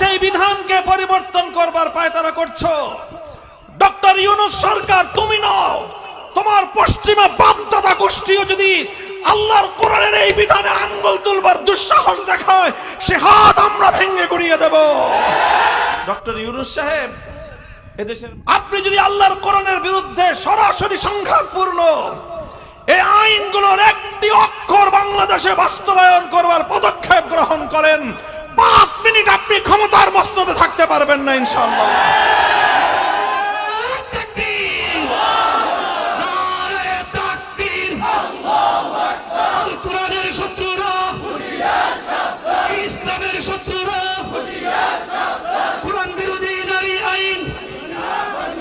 সেই বিধানকে পরিবর্তন করবার পায়তারা করছ। ডক্টর ইউনুস সরকার, তুমি নও। তোমার পশ্চিমা বাপদাদা গোষ্ঠীও যদি আল্লাহর কোরআনের এই বিধানে আঙ্গুল তুলবার দুঃসাহস দেখায়, সে হাত আমরা ভেঙে গড়িয়ে দেব। ডক্টর ইউনুস সাহেব, এদেশের আপনি যদি আল্লাহর কোরআনের বিরুদ্ধে সরাসরি সংঘাতপূর্ণ এই আইনগুলোর একটি অক্ষর বাংলাদেশে বাস্তবায়ন করবার পদক্ষেপ গ্রহণ করেন পাঁচ মিনিট আপনি ক্ষমতার মস্তদে থাকতে পারবেন না ইনশাল্লাহ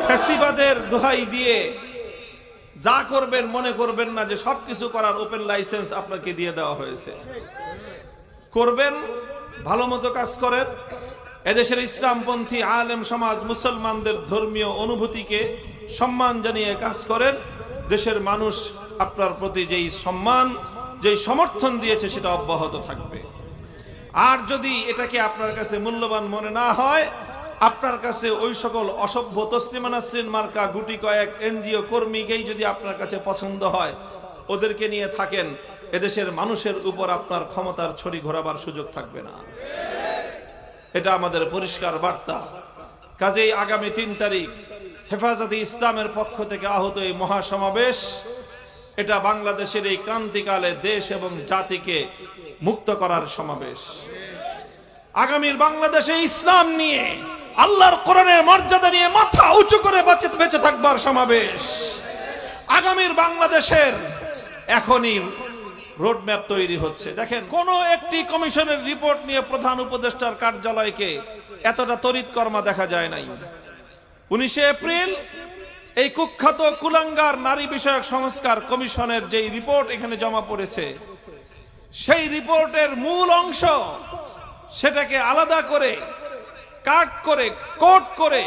ফ্যাসিবাদের দোহাই দিয়ে যা করবেন, মনে করবেন না যে সবকিছু করার ওপেন লাইসেন্স আপনাকে দিয়ে দেওয়া হয়েছে। করবেন, ভালো মতো কাজ করেন। এদেশের ইসলামপন্থী আলেম সমাজ মুসলমানদের ধর্মীয় অনুভূতিকে সম্মান জানিয়ে কাজ করেন। দেশের মানুষ আপনার প্রতি যেই সম্মান, যেই সমর্থন দিয়েছে সেটা অব্যাহত থাকবে। আর যদি এটাকে আপনার কাছে মূল্যবান মনে না হয়, আপনার কাছে ওই সকল অসভ্য তসলিমানাসরিন মার্কা গুটি কয়েক এনজিও কর্মীকেই যদি আপনার কাছে পছন্দ হয়, ওদেরকে নিয়ে থাকেন। এদেশের মানুষের উপর আপনার ক্ষমতার ছড়ি ঘোরাবার সুযোগ থাকবে না। এটা আমাদের পরিষ্কার বার্তা। কাজেই আগামী তিন তারিখ হেফাজতে ইসলামের পক্ষ থেকে আহত এই মহাসমাবেশ, এটা বাংলাদেশের এই ক্রান্তিকালে দেশ এবং জাতিকে মুক্ত করার সমাবেশ। আগামীর বাংলাদেশে ইসলাম নিয়ে, আল্লাহর কোরআনের মর্যাদা নিয়ে মাথা উঁচু করে বাঁচে, বেঁচে থাকবার সমাবেশ। আগামীর বাংলাদেশের এখনই রোডম্যাপ তৈরি হচ্ছে। দেখেন, কোন একটি কমিশনের রিপোর্ট নিয়ে প্রধান উপদেষ্টার কার্যালয়কে এতটা তড়িৎ কর্মা দেখা যায় নাই। উনিশে এপ্রিল এই কুখ্যাত কুলাঙ্গার নারী বিষয়ক সংস্কার কমিশনের যেই রিপোর্ট এখানে জমা পড়েছে, সেই রিপোর্টের মূল অংশ সেটাকে আলাদা করে, কাট করে, কোট করে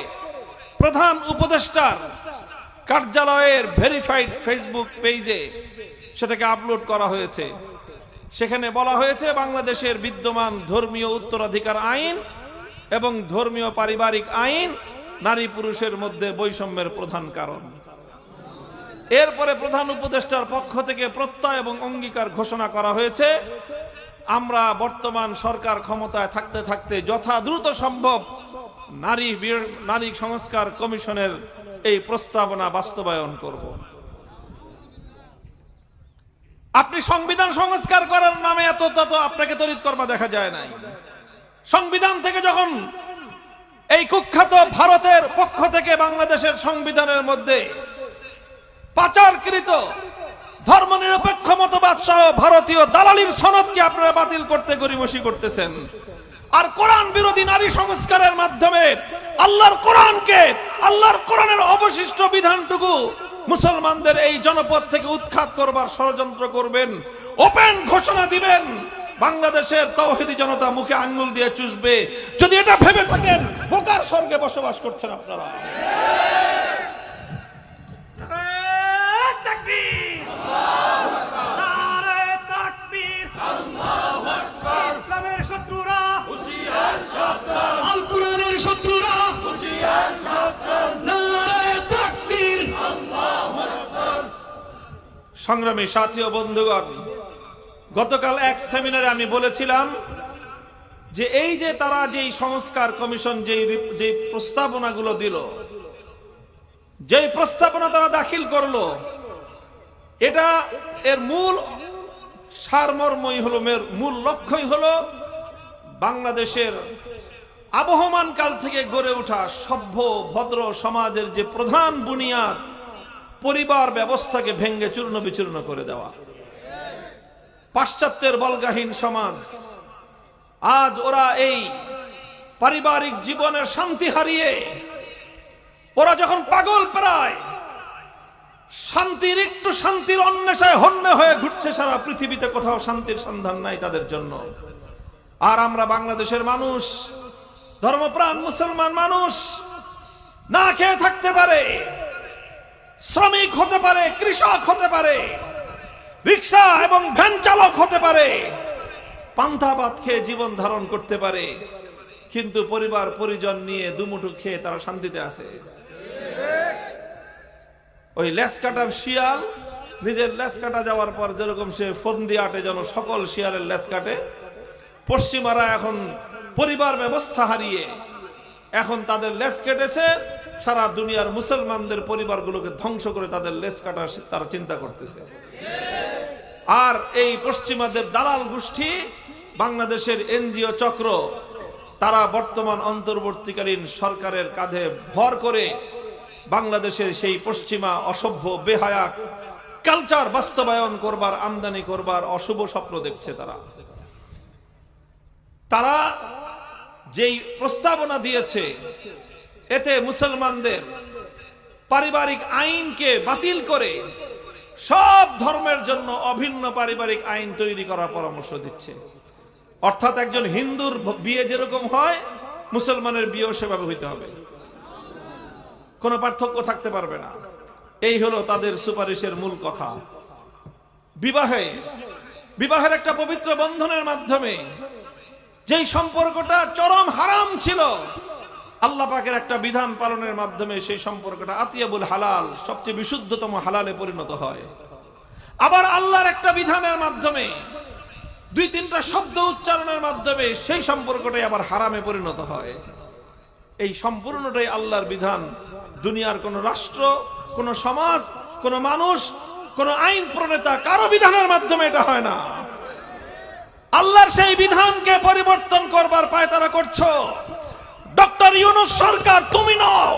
প্রধান উপদেষ্টার কার্যালয়ের ভেরিফাইড ফেসবুক পেজে সেটাকে আপলোড করা হয়েছে। সেখানে বলা হয়েছে, বাংলাদেশের বিদ্যমান ধর্মীয় উত্তরাধিকার আইন এবং ধর্মীয় পারিবারিক আইন নারী পুরুষের মধ্যে বৈষম্যের প্রধান কারণ। এরপরে প্রধান উপদেষ্টার পক্ষ থেকে প্রত্যয় এবং অঙ্গীকার ঘোষণা করা হয়েছে। আমরা বর্তমান সরকার ক্ষমতায় থাকতে থাকতে যথা দ্রুত সম্ভব নারী নারী সংস্কার কমিশনের এই প্রস্তাবনা বাস্তবায়ন করব। আপনি সংবিধান সংস্কার করার নামে এত তত আপনাকে তড়িৎ কর্মা দেখা যায় নাই। সংবিধান থেকে যখন এই কুখ্যাত ভারতের পক্ষ থেকে বাংলাদেশের সংবিধানের মধ্যে পাচারকৃত ধর্মনিরপেক্ষ মতবাদ সহ ভারতীয় দালালির সনদকে আপনারা বাতিল করতে গরিমসি করতেছেন, আর কোরআন বিরোধী নারী সংস্কারের মাধ্যমে আল্লাহর কোরআনকে, আল্লাহর কোরআনের অবশিষ্ট বিধানটুকু মুসলমানদের এই জনপদ থেকে উৎখাত করবার ষড়যন্ত্র করবেন। ওপেন ঘোষণা দিবেন। বাংলাদেশের তৌহিদি জনতা মুখে আঙ্গুল দিয়ে চুষবে। যদি এটা ভেবে থাকেন, বোকার স্বর্গে বসবাস করছেন আপনারা। সংগ্রামী সাথী ও বন্ধুগণ, গতকাল এক সেমিনারে আমি বলেছিলাম যে এই যে তারা যেই সংস্কার কমিশন যেই যেই প্রস্তাবনাগুলো দিল, যেই প্রস্তাবনা তারা দাখিল করল, এটা এর মূল সারমর্মই হলো মূল লক্ষ্যই হলো বাংলাদেশের আবহমান কাল থেকে গড়ে ওঠা সভ্য, ভদ্র সমাজের যে প্রধান বুনিয়াদ পরিবার ব্যবস্থাকে ভেঙ্গে চূর্ণ বিচূর্ণ করে দেওয়া। পাশ্চাত্যের বলগাহীন সমাজ, আজ ওরা এই পারিবারিক জীবনের শান্তি হারিয়ে, ওরা যখন পাগল প্রায়, শান্তির একটু শান্তির অন্বেষায় হন্য হয়ে ঘুরছে সারা পৃথিবীতে, কোথাও শান্তির সন্ধান নাই তাদের জন্য। আর আমরা বাংলাদেশের মানুষ, ধর্মপ্রাণ মুসলমান মানুষ, না খেয়ে থাকতে পারে। শ্রমিক হতে পারে, কৃষক হতে পারে, রিক্সা এবং ভ্যান চালক হতে পারে, পান্থা ভাত খেয়ে জীবন ধারণ করতে পারে, কিন্তু পরিবার, পরিজন নিয়ে দুমুঠো খেয়ে তারা শান্তিতে আছে। ওই লেস কাটা শিয়াল, নিজের লেস কাটা যাওয়ার পর যেরকম সে ফন্দি আটে যেন সকল শিয়ালের লেস কাটে, পশ্চিমারা এখন পরিবার ব্যবস্থা হারিয়ে এখন তাদের লেস কেটেছে সারা দুনিয়ার মুসলমানদের পরিবারগুলোকে ধ্বংস করে তাদের লেস কাটা তারা চিন্তা করতেছে। আর এই পশ্চিমাদের দালাল গোষ্ঠী, বাংলাদেশের এনজিও চক্র, তারা বর্তমান অন্তর্বর্তীকালীন সরকারের কাঁধে ভর করে বাংলাদেশের সেই পশ্চিমা অসভ্য, বেহায়া কালচার বাস্তবায়ন করবার, আমদানি করবার অশুভ স্বপ্ন দেখছে তারা। তারা যেই প্রস্তাবনা দিয়েছে এতে মুসলমানদের পারিবারিক আইনকে বাতিল করে সব ধর্মের জন্য অভিন্ন পারিবারিক আইন তৈরি করার পরামর্শ দিচ্ছে। অর্থাৎ একজন হিন্দুর বিয়ে যেরকম হয়, মুসলমানের বিয়েও সেভাবে হইতে হবে। কোনো পার্থক্য থাকতে পারবে না। এই হলো তাদের সুপারিশের মূল কথা। বিবাহে, বিবাহের একটা পবিত্র বন্ধনের মাধ্যমে যেই সম্পর্কটা চরম হারাম ছিল আল্লাহ পাকের একটা বিধান পালনের মাধ্যমে সেই সম্পর্কটা আতিয়াবুল হালাল, সবচেয়ে বিশুদ্ধতম হালালে পরিণত হয়। আবার আল্লাহর একটা বিধানের মাধ্যমে, দুই তিনটা শব্দ উচ্চারণের মাধ্যমে সেই সম্পর্কটাই আবার হারামে পরিণত হয়। এই সম্পূর্ণটাই আল্লাহর বিধান। দুনিয়ার কোন রাষ্ট্র, কোন সমাজ, কোন মানুষ, কোন আইন প্রণেতা কারও বিধানের মাধ্যমে এটা হয় না। আল্লাহর সেই বিধানকে পরিবর্তন করবার পায় তারা করছ। ডক্টর ইউনুস সরকার, তুমি নও।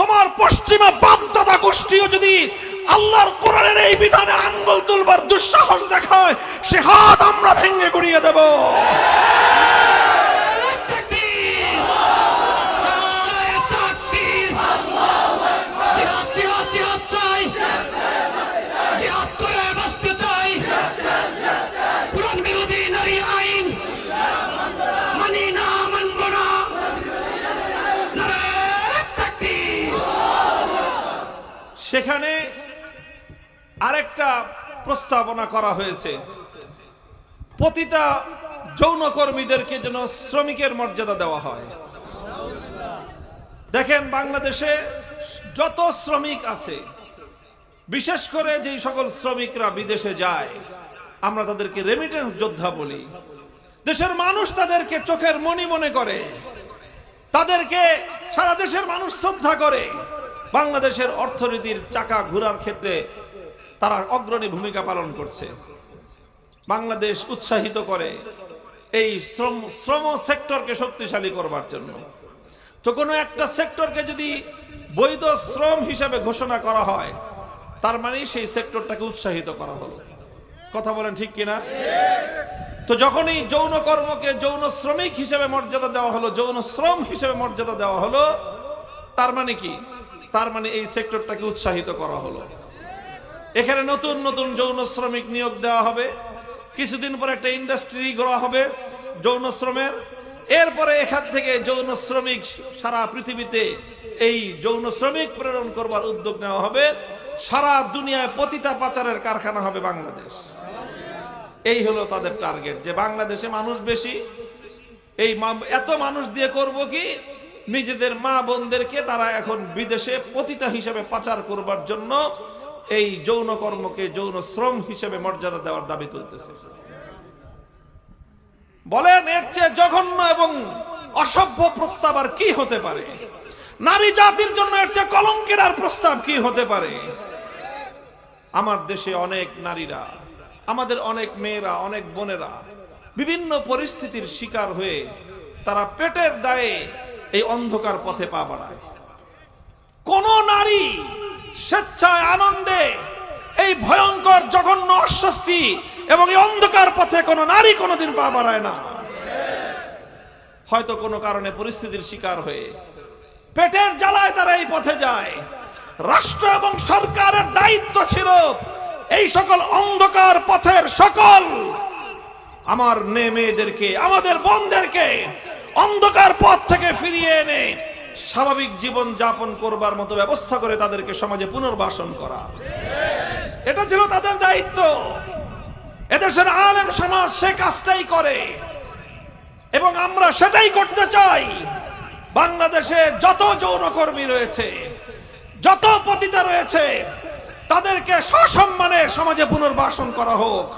তোমার পশ্চিমা বাপদাদা গোষ্ঠীও যদি আল্লাহর কোরআনের এই বিধানে আঙ্গুল তুলবার দুঃসাহস দেখায়, সে হাত আমরা ভেঙে গুড়িয়ে দেব। আরেকটা প্রস্তাবনা করা হয়েছে। পতিতা যৌনকর্মীদেরকে যেন শ্রমিকের মর্যাদা দেওয়া হয়। দেখেন, বাংলাদেশে যত শ্রমিক আছে, বিশেষ করে যেই সকল শ্রমিকরা বিদেশে যায়, আমরা তাদেরকে রেমিটেন্স যোদ্ধা বলি। দেশের মানুষ তাদেরকে চোখের মনি মনে করে। তাদেরকে সারা দেশের মানুষ শ্রদ্ধা করে। বাংলাদেশের অর্থনীতির চাকা ঘোরার ক্ষেত্রে তারা অগ্রণী ভূমিকা পালন করছে। বাংলাদেশ উৎসাহিত করে এই শ্রম শ্রম সেক্টরকে শক্তিশালী করবার জন্য। তো কোনো একটা সেক্টরকে যদি বৈধ শ্রম হিসাবে ঘোষণা করা হয়, তার মানে সেই সেক্টরটাকে উৎসাহিত করা হলো। কথা বলেন ঠিক কিনা? তো যখনই যৌন কর্মকে যৌন শ্রমিক হিসেবে মর্যাদা দেওয়া হলো, যৌন শ্রম হিসেবে মর্যাদা দেওয়া হলো, তার মানে কি? তার মানে এই সেক্টরটাকে উৎসাহিত করা হলো। এখানে নতুন নতুন যৌন শ্রমিক নিয়োগ দেওয়া হবে। কিছুদিন পর একটা ইন্ডাস্ট্রি করা হবে যৌন শ্রমের। এরপরে এখান থেকে যৌন শ্রমিক সারা পৃথিবীতে এই যৌন শ্রমিক প্রেরণ করবার উদ্যোগ নেওয়া হবে। সারা দুনিয়ায় পতিতা পাচারের কারখানা হবে বাংলাদেশ। এই হলো তাদের টার্গেট যে বাংলাদেশে মানুষ বেশি। এই এত মানুষ দিয়ে করব কি? নিজেদের মা বোনদেরকে তারা এখন বিদেশে পতিতা হিসেবে পাচার করবার জন্য এই যৌন কর্মকে যৌন শ্রম হিসেবে মর্যাদা দেওয়ার দাবি তুলতেছে। বলেন, এর চেয়ে জঘন্য এবং অসভ্য প্রস্তাব আর কি হতে পারে? নারী জাতির জন্য এর চেয়ে কলঙ্কের আর প্রস্তাব কি হতে পারে? আমার দেশে অনেক নারীরা, আমাদের অনেক মেয়েরা, অনেক বোনেরা বিভিন্ন পরিস্থিতির শিকার হয়ে তারা পেটের দায়ে এই অন্ধকার পথে পা বাড়ায়। কোন নারী স্বেচ্ছায় আনন্দে এই ভয়ঙ্কর জঘন্য অস্বস্তি এবং এই অন্ধকার পথে কোনো নারী কোনোদিন পা বাড়ায় না। হয়তো কোনো কারণে পরিস্থিতির শিকার হয়ে পেটের জ্বালায় তারা এই পথে যায়। রাষ্ট্র এবং সরকারের দায়িত্ব ছিল এই সকল অন্ধকার পথের সকল আমার মেয়েদেরকে আমাদের বোনদেরকে অন্ধকার পথ থেকে ফিরিয়ে এনে স্বাভাবিক জীবন যাপন করবার মতো ব্যবস্থা করে তাদেরকে সমাজে পুনর্বাসন করা। এটা ছিল তাদের দায়িত্ব। এদেশের আলেম সমাজ সে কাজটাই করে। এবং আমরা সেটাই করতে চাই। বাংলাদেশে যত যৌনকর্মী রয়েছে, যত পতিতা রয়েছে, তাদেরকে সসম্মানে সমাজে পুনর্বাসন করা হোক।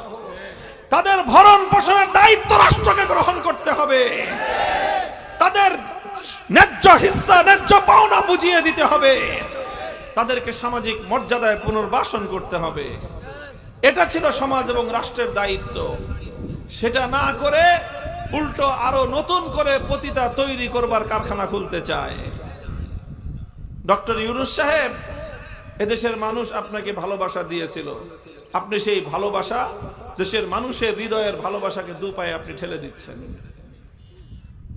তাদের ভরণ পোষণের দায়িত্ব রাষ্ট্রকে গ্রহণ করতে হবে। তাদের ন্যায্য হিস্সা, ন্যায্য পাওনা বুঝিয়ে দিতে হবে। তাদেরকে সামাজিক মর্যাদায় পুনর্বাসন করতে হবে। এটা ছিল সমাজ এবং রাষ্ট্রের দায়িত্ব। সেটা না করে উল্টো আরও নতুন করে পতিতা তৈরি করবার কারখানা খুলতে চায়। ডক্টর ইউনুস সাহেব, এদেশের মানুষ আপনাকে ভালোবাসা দিয়েছিল। আপনি সেই ভালোবাসা দেশের মানুষের হৃদয়ের ভালোবাসাকে দু পায়ে আপনি ঠেলে দিচ্ছেন।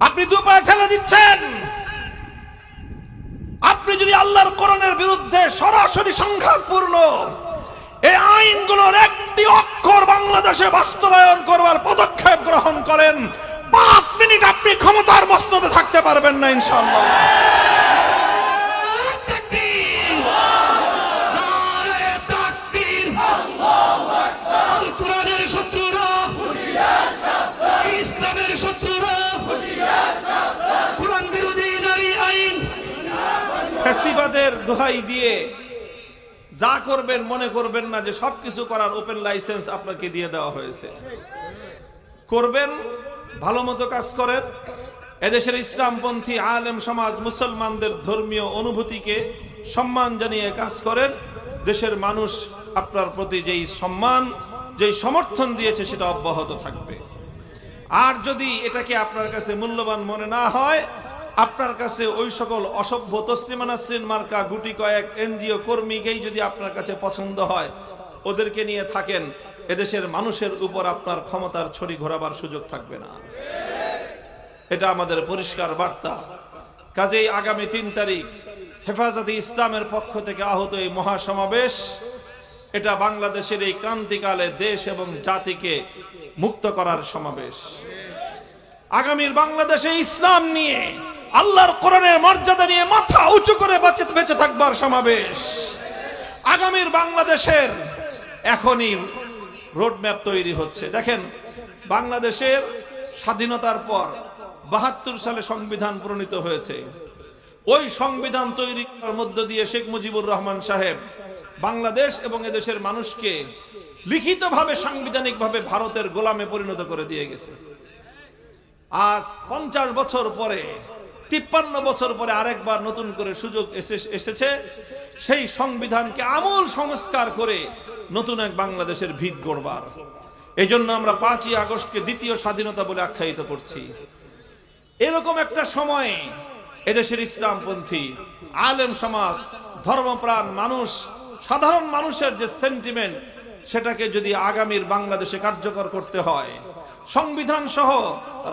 আপনি দু পায়ে ঠেলে দিচ্ছেন। আপনি যদি আল্লাহর করণের বিরুদ্ধে সরাসরি সংঘাতপূর্ণ এই আইনগুলোর একটি অক্ষর বাংলাদেশে বাস্তবায়ন করবার পদক্ষেপ গ্রহণ করেন, পাঁচ মিনিট আপনি ক্ষমতার মস্ততে থাকতে পারবেন না ইনশাল্লাহ দোহাই দিয়ে যা করবেন, মনে করবেন না যে সবকিছু করার ওপেন লাইসেন্স আপনাকে দিয়ে দেওয়া হয়েছে। করবেন, ভালো মতো কাজ করেন। এদেশের ইসলামপন্থী, আলেম সমাজ, মুসলমানদের ধর্মীয় অনুভূতিকে সম্মান জানিয়ে কাজ করেন। দেশের মানুষ আপনার প্রতি যেই সম্মান, যেই সমর্থন দিয়েছে, সেটা অব্যাহত থাকবে। আর যদি এটাকে আপনার কাছে মূল্যবান মনে না হয় আপনার কাছে ওই সকল অসভ্য তসলিমা নাসরিন মার্কা গুটি কয়েক এনজিও কর্মীকেই যদি আপনার কাছে পছন্দ হয়, ওদেরকে নিয়ে থাকেন। এদেশের মানুষের উপর আপনার ক্ষমতার ছড়ি ঘোরাবার সুযোগ থাকবে না। এটা আমাদের পরিষ্কার বার্তা। কাজেই আগামী তিন তারিখ হেফাজতে ইসলামের পক্ষ থেকে আহত এই মহাসমাবেশ, এটা বাংলাদেশের এই ক্রান্তিকালে দেশ এবং জাতিকে মুক্ত করার সমাবেশ। আগামীর বাংলাদেশে ইসলাম নিয়ে আল্লাহর কোরআনের মর্যাদা নিয়ে মাথা উঁচু করে বাঁচে বেঁচে থাকবার সমাবেশ। আগামীর বাংলাদেশের এখনই রোডম্যাপ তৈরি হচ্ছে। দেখেন, বাংলাদেশের স্বাধীনতার পর বাহাত্তর সালে সংবিধান প্রণীত হয়েছে। ওই সংবিধান তৈরি করার মধ্য দিয়ে শেখ মুজিবুর রহমান সাহেব বাংলাদেশ এবং এদেশের মানুষকে লিখিতভাবে, সাংবিধানিকভাবে ভারতের গোলামে পরিণত করে দিয়ে গেছে। আজ পঞ্চাশ বছর পরে তিপ্পান্ন বছর পরে আরেকবার নতুন করে সুযোগ এসে- এসেছে। সেই সংবিধানকে আমূল সংস্কার করে নতুন এক বাংলাদেশের ভিত গড়বার। এই জন্য আমরা পাঁচই আগস্টকে দ্বিতীয় স্বাধীনতা বলে আখ্যায়িত করছি। এরকম একটা সময়ে এদেশের ইসলামপন্থী, আলেম সমাজ, ধর্মপ্রাণ মানুষ, সাধারণ মানুষের যে সেন্টিমেন্ট সেটাকে যদি আগামীর বাংলাদেশে কার্যকর করতে হয় সংবিধান সহ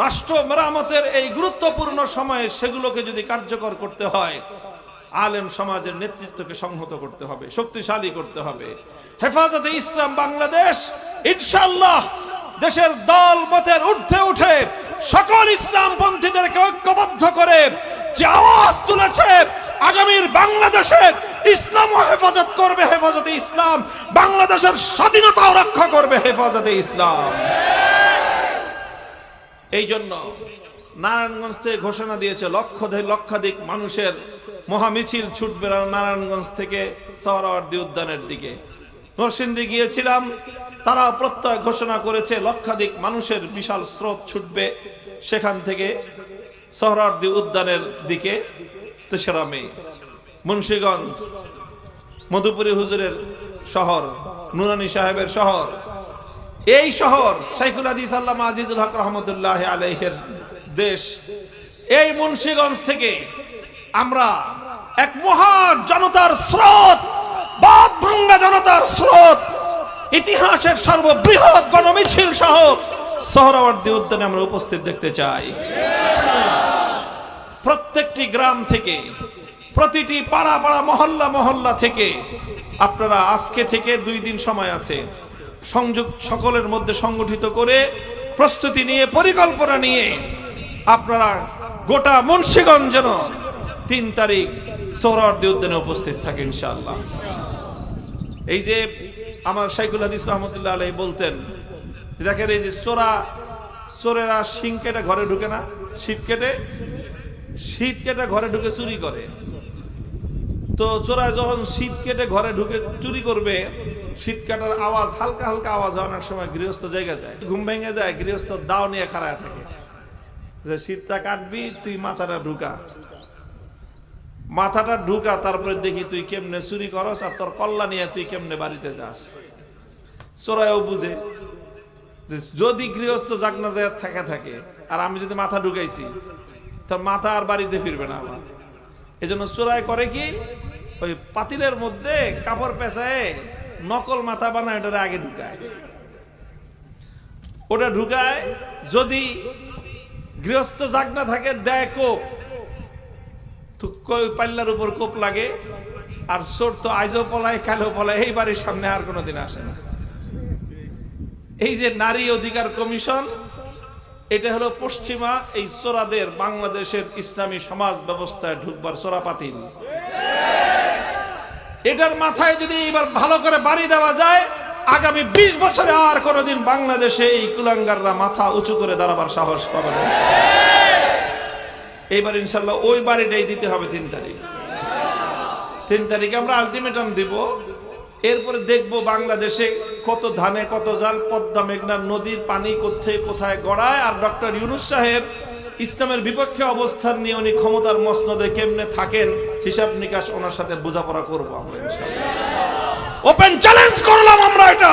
রাষ্ট্র মেরামতের এই গুরুত্বপূর্ণ সময়ে সেগুলোকে যদি কার্যকর করতে হয়, আলেম সমাজের নেতৃত্বকে সংহত করতে হবে, শক্তিশালী করতে হবে। হেফাজতে ইসলাম বাংলাদেশ ইনশাল্লাহ দেশের দল মতের ঊর্ধ্বে উঠে সকল ইসলাম পন্থীদেরকে ঐক্যবদ্ধ করে যে আওয়াজ তুলেছে, আগামীর বাংলাদেশে ইসলাম হেফাজত করবে হেফাজতে ইসলাম, বাংলাদেশের স্বাধীনতাও রক্ষা করবে হেফাজতে ইসলাম। এই জন্য নারায়ণগঞ্জ থেকে ঘোষণা দিয়েছে লক্ষ লক্ষাধিক মানুষের মহামিছিল ছুটবে নারায়ণগঞ্জ থেকে সহরাওয়ার্দী উদ্যানের দিকে। নরসিংদী গিয়েছিলাম তারা প্রত্যয় ঘোষণা করেছে লক্ষাধিক মানুষের বিশাল স্রোত ছুটবে সেখান থেকে সহরাওয়ার্দী উদ্যানের দিকে। তেসরা মে মুন্সীগঞ্জ, মধুপুরী হুজুরের শহর, নুরানি সাহেবের শহর এই শহর শাইখুল হাদিস আল্লামা আজিজুল হক রহমতুল্লাহ আলাইহের দেশ। এই মুন্সিগঞ্জ থেকে আমরা এক মহা জনতার স্রোত বাদ ভাঙ্গা জনতার স্রোত, ইতিহাসের সর্ববৃহৎ গণমিছিল সহ সোহরাওয়ার্দী উদ্যানে আমরা উপস্থিত দেখতে চাই। প্রত্যেকটি গ্রাম থেকে, প্রতিটি পাড়া পাড়া মহল্লা মহল্লা থেকে আপনারা আজকে থেকে দুই দিন সময় আছে। সংযোগ সকলের মধ্যে সংগঠিত করে প্রস্তুতি নিয়ে, পরিকল্পনা নিয়ে আপনারা গোটা মুন্সিগঞ্জ যেন তিন তারিখ সৌরার্দি উদ্যানে উপস্থিত থাকে ইনশাআল্লাহ। এই যে আমার শাইকুল হাদিস রহমতুল্লাহ আলাই বলতেন দেখেন এই যে চোরা, চোরেরা শিং কেটে ঘরে ঢুকে না, শীত কেটে শীত কেটে ঘরে ঢুকে চুরি করে। তো চোরা যখন শীত কেটে ঘরে ঢুকে চুরি করবে শীত কাটার আওয়াজ, হালকা হালকা আওয়াজ অনেক সময় গৃহস্থ জায়গা যায়। ঘুম ভেঙে যায়, গৃহস্থ দাও নিয়ে খাড়ায় থাকে। যে শীতটা কাটবি, তুই মাথাটা ঢুকা। মাথাটা ঢুকা, তারপরে দেখি তুই কেমনে চুরি করস আর তোর কল্লা নিয়ে তুই কেমনে বাড়িতে যাস। চোরাইও বুঝে যে যদি গৃহস্থ জাগনা যায়, থাকে থাকে। আর আমি যদি মাথা ঢুকাইছি তোর মাথা আর বাড়িতে ফিরবে না আমার এই জন্য চোরাই করে কি? ওই পাতিলের মধ্যে কাপড় পেঁচায় নকল মাথা বানায়, ওটারে আগে ঢুকায়। ওটা ঢুকায়, যদি গৃহস্থ জাগনা থাকে, দেয় কোপ। পাল্লার উপর কোপ লাগে, আর চোর তো আজও পলায় কালো পলায়, এই বাড়ির সামনে আর কোনোদিন আসে না। এই যে নারী অধিকার কমিশন, এটা হলো পশ্চিমা, এই চোরাদের বাংলাদেশের ইসলামী সমাজ ব্যবস্থায় ঢুকবার চোরা পাতিল এটার মাথায় যদি এবার ভালো করে বাড়ি দেওয়া যায়, আগামী বিশ বছরে আর কোনোদিন বাংলাদেশে এই কুলাঙ্গাররা মাথা উঁচু করে দাঁড়াবার সাহস পাবে না। এইবার ইনশাল্লাহ ওই বাড়িটাই দিতে হবে তিন তারিখ। তিন তারিখে আমরা আলটিমেটাম দিব। এরপরে দেখব বাংলাদেশে কত ধানে কত জাল, পদ্মা মেঘনা নদীর পানি কোথায় কোথায় গড়ায়। আর ডক্টর ইউনুস সাহেব ইসলামের বিপক্ষে অবস্থান নিয়ে উনি ক্ষমতার মসনদে কেমনে থাকেন, হিসাব নিকাশ ওনার সাথে বোঝাপড়া করব আমরা ওপেন চ্যালেঞ্জ করলাম আমরা এটা।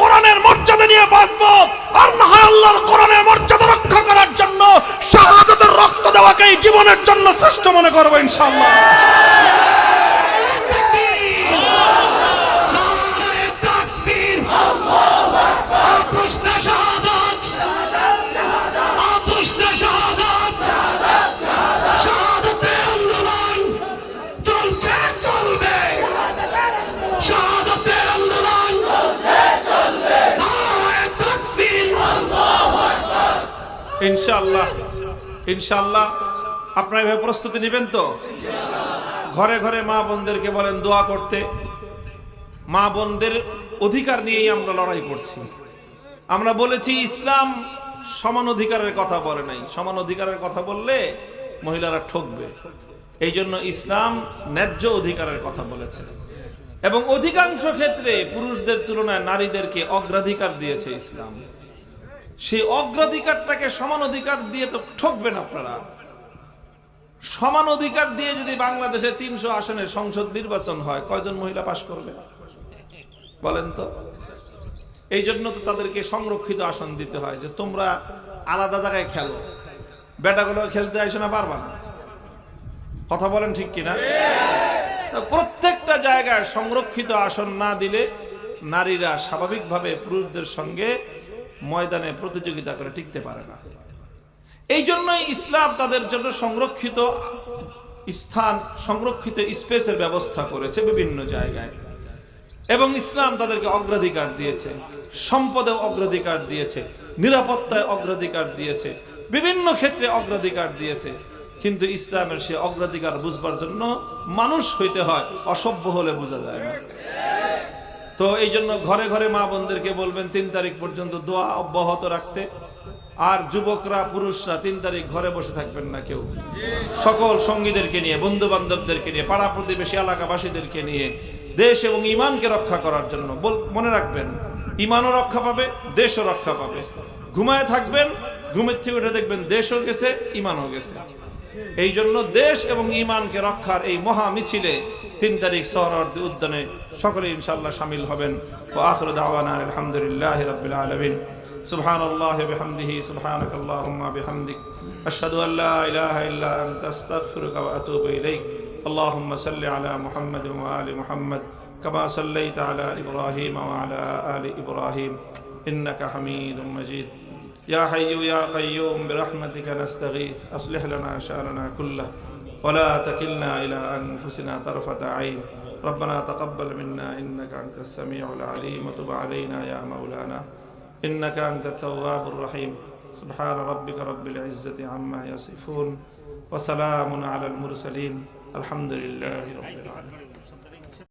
কোরআনের মর্যাদা নিয়ে বাঁচবো, আর না হয় আল্লাহর কোরআনের মর্যাদা রক্ষা করার জন্য, শাহাদাতের রক্ত দেওয়াকেই জীবনের জন্য শ্রেষ্ঠ মনে করব ইনশাআল্লাহ। ইনশাআল্লাহ। ইনশাআল্লাহ। আপনারা এভাবে প্রস্তুতি নেবেন তো? ঘরে ঘরে মা বোনদেরকে বলেন দোয়া করতে। মা বোনদের অধিকার নিয়েই আমরা লড়াই করছি। আমরা বলেছি, ইসলাম সমান অধিকারের কথা বলে নাই। সমান অধিকারের কথা বললে মহিলারা ঠকবে। এই জন্য ইসলাম ন্যায্য অধিকারের কথা বলেছে। এবং অধিকাংশ ক্ষেত্রে পুরুষদের তুলনায় নারীদেরকে অগ্রাধিকার দিয়েছে ইসলাম। সেই অগ্রাধিকারটাকে সমান অধিকার দিয়ে তো ঠকবেন আপনারা। সমান অধিকার দিয়ে যদি বাংলাদেশে তিনশো আসনে সংসদ নির্বাচন হয়, কয়জন মহিলা পাশ করবে? বলেন তো। এই জন্য তো তাদেরকে সংরক্ষিত আসন দিতে হয় যে তোমরা আলাদা জায়গায় খেলো। বেটাগুলো খেলতে আসে না, পারবা না। কথা বলেন ঠিক কিনা? প্রত্যেকটা জায়গায় সংরক্ষিত আসন না দিলে নারীরা স্বাভাবিকভাবে পুরুষদের সঙ্গে ময়দানে প্রতিযোগিতা করে টিকতে পারে না। এই জন্যই ইসলাম তাদের জন্য সংরক্ষিত স্থান, সংরক্ষিত স্পেসের ব্যবস্থা করেছে বিভিন্ন জায়গায়। এবং ইসলাম তাদেরকে অগ্রাধিকার দিয়েছে, সম্পদে অগ্রাধিকার দিয়েছে, নিরাপত্তায় অগ্রাধিকার দিয়েছে, বিভিন্ন ক্ষেত্রে অগ্রাধিকার দিয়েছে। কিন্তু ইসলামের সে অগ্রাধিকার বুঝবার জন্য মানুষ হইতে হয়, অসভ্য হলে বোঝা যায় না। তো এই জন্য ঘরে ঘরে মা বোনদেরকে বলবেন, তিন তারিখ পর্যন্ত দোয়া অব্যাহত রাখতে। আর যুবকরা, পুরুষরা তিন তারিখ ঘরে বসে থাকবেন না কেউ। সকল সঙ্গীদেরকে নিয়ে বন্ধু বান্ধবদেরকে নিয়ে, পাড়া প্রতিবেশী এলাকাবাসীদেরকে নিয়ে, দেশ এবং ইমানকে রক্ষা করার জন্য মনে রাখবেন, ইমানও রক্ষা পাবে, দেশও রক্ষা পাবে। ঘুমায় থাকবেন, ঘুমের থেকে উঠে দেখবেন দেশও গেছে, ইমানও গেছে। এই জন্য দেশ এবং ইমানকে রক্ষার এই মহা মিছিলে তিন তারিখ সহরার্দি উদ্যানে সকলে ইনশাআল্লাহ শামিল হবেন ও আখর দাওয়ানা আলহামদুলিল্লাহ রাব্বিল আলামিন سبحان الله بحمده سبحانك اللهم بحمدك أشهد أن لا إله إلا أنت أستغفرك وأتوب إليك اللهم صل على محمد وآل محمد كما صليت على إبراهيم وعلى آل إبراهيم إنك حميد مجيد يا حي يا قيوم برحمتك نستغيث. أصلح لنا شأننا كله ولا تكلنا إلى أنفسنا طرفة عين. ربنا تقبل منا إنك أنت السميع العليم. وتب علينا يا مولانا إنك أنت التواب الرحيم. سبحان ربك رب العزة عما يصفون وسلام على المرسلين. الحمد لله رب العالمين.